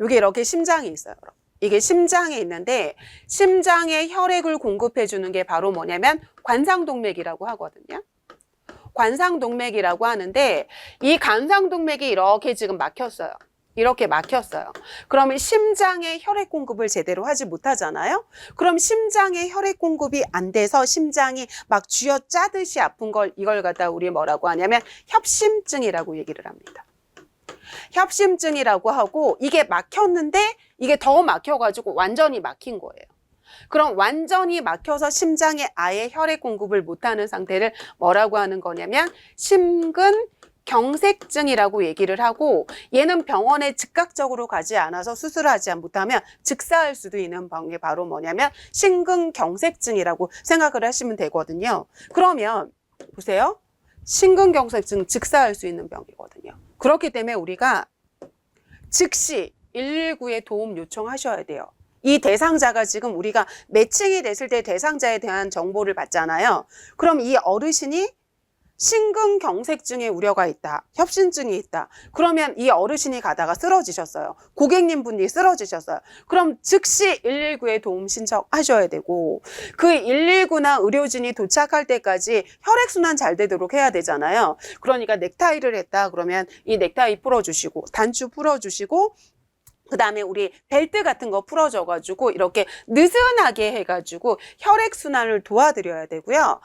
여기 이렇게 심장이 있어요. 이게 심장에 있는데 심장에 혈액을 공급해 주는 게 바로 뭐냐면 관상동맥이라고 하거든요. 관상동맥이라고 하는데 이 관상동맥이 이렇게 지금 막혔어요. 이렇게 막혔어요. 그러면 심장에 혈액 공급을 제대로 하지 못하잖아요. 그럼 심장에 혈액 공급이 안 돼서 심장이 막 쥐어 짜듯이 아픈 걸 이걸 갖다 우리 뭐라고 하냐면 협심증이라고 얘기를 합니다. 협심증이라고 하고 이게 막혔는데 이게 더 막혀가지고 완전히 막힌 거예요. 그럼 완전히 막혀서 심장에 아예 혈액 공급을 못하는 상태를 뭐라고 하는 거냐면 심근 경색증이라고 얘기를 하고 얘는 병원에 즉각적으로 가지 않아서 수술하지 못하면 즉사할 수도 있는 병이 바로 뭐냐면 심근경색증이라고 생각을 하시면 되거든요. 그러면 보세요. 심근경색증 즉사할 수 있는 병이거든요. 그렇기 때문에 우리가 즉시 119에 도움 요청하셔야 돼요. 이 대상자가 지금 우리가 매칭이 됐을 때 대상자에 대한 정보를 받잖아요. 그럼 이 어르신이 심근경색증의 우려가 있다. 협심증이 있다. 그러면 이 어르신이 가다가 쓰러지셨어요. 고객님 분이 쓰러지셨어요. 그럼 즉시 119에 도움 신청하셔야 되고 그 119나 의료진이 도착할 때까지 혈액순환 잘 되도록 해야 되잖아요. 그러니까 넥타이를 했다 그러면 이 넥타이 풀어주시고 단추 풀어주시고 그 다음에 우리 벨트 같은 거 풀어줘가지고 이렇게 느슨하게 해가지고 혈액순환을 도와드려야 되고요.